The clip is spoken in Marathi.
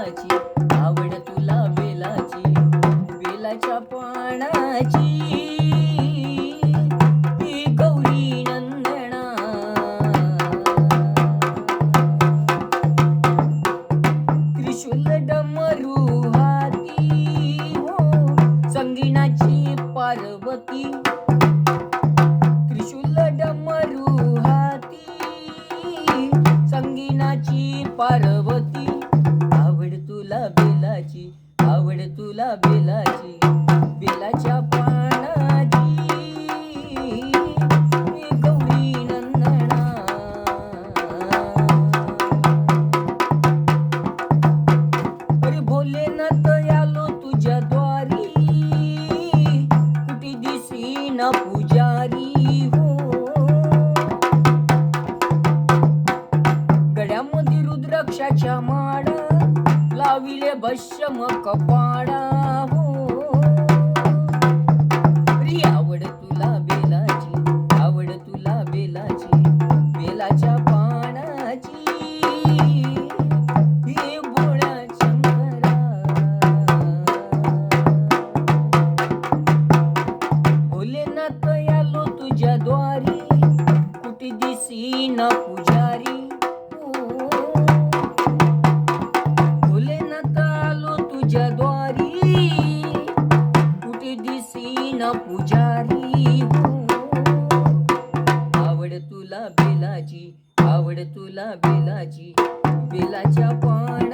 फुलाची आवड तुला बेलाची बेलाच्या पानाची. हो, संगीणाची पार्वती. त्रिशूल डमरू हाती संगीणाची पार्वती. बेलाची बेलाच्या पानाची. गौरी नंदना. अरे भोलेनाथ आलो तुझ्या द्वारी. कुठे दिसी ना पुजारी हो. गड्यामध्ये रुद्राक्षाच्या माडा लाविले भस्म कपाडा बेलाच्या पानाची हे भोळ्या शंकरा भोलेनाथ आलो तुझ्या द्वारी कुठे दिसी ना पुजारी हो. भोलेनाथ आलो तुझ्या द्वारी कुठे दिसी ना पुजारी आवड तुला बेलाची बेलाच्या पानाची